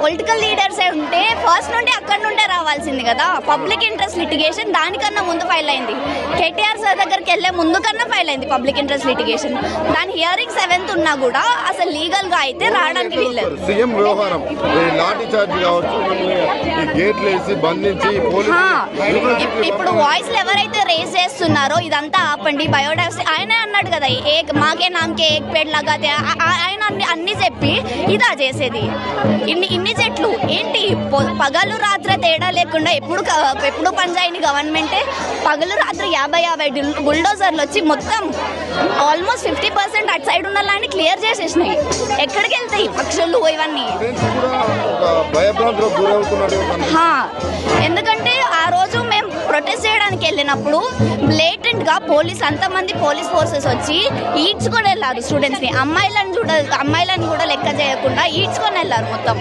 Political leaders ఉంటే first నుండి అక్కడ నుండే రావాల్సింది కదా. పబ్లిక్ ఇంట్రెస్ట్ లిటిగేషన్ దానికన్నా ముందు ఫైల్ అయింది. కేటీఆర్ సార్ దగ్గరికి వెళ్ళే ముందు కన్నా ఫైల్ అయింది పబ్లిక్ ఇంట్రెస్ట్ లిటిగేషన్ దాని హియరింగ్ సెవెంత్ ఉన్నా కూడా అసలు లీగల్గా అయితే రావడానికి వీల్లేదు. సీఎం వ్యవహారం. ఈ లాఠీ చార్జ్ కావచ్చు ఈ గేట్లు వేసి బంధించి పోలీసు హా, ఇప్- ఇప్పుడు వాయిస్లు ఎవరైతే రేస్ చేస్తున్నారో ఇదంతా ఆపండి. బయోడైవర్సిటీ ఆయనే అన్నాడు కదా ఏ మాకే నామకే ఏక్ పేడ్ లగాతే ఆ- ఆయన అన్ని చెప్పి ఇదా చేసేది. ఇన్ని ఇన్ని చెట్లు ఏంటి? పగలు రాత్రి తేడా లేకుండా ఎప్పుడు ఎప్పుడు పనిచేయని గవర్నమెంటే పగలు రాత్రి యాభై యాభై బుల్డోజర్లు వచ్చి మొత్తం ఆల్మోస్ట్ ఫిఫ్టీ పర్సెంట్ అటు సైడ్ ఉన్న ల్యాండ్ క్లియర్ చేసేసినాయి. ఎక్కడికి వెళ్తాయి పక్షులు ఇవన్నీ? ప్రొటెస్ట్ చేయడానికి వెళ్ళినప్పుడు బ్లేటెంట్గా పోలీస్ అంతమంది పోలీస్ ఫోర్సెస్ వచ్చి ఈడ్చుకొని వెళ్ళారు స్టూడెంట్స్ని. అమ్మాయిలను చూడ అమ్మాయిలను కూడా లెక్క చేయకుండా ఈడ్చుకొని వెళ్ళారు మొత్తం.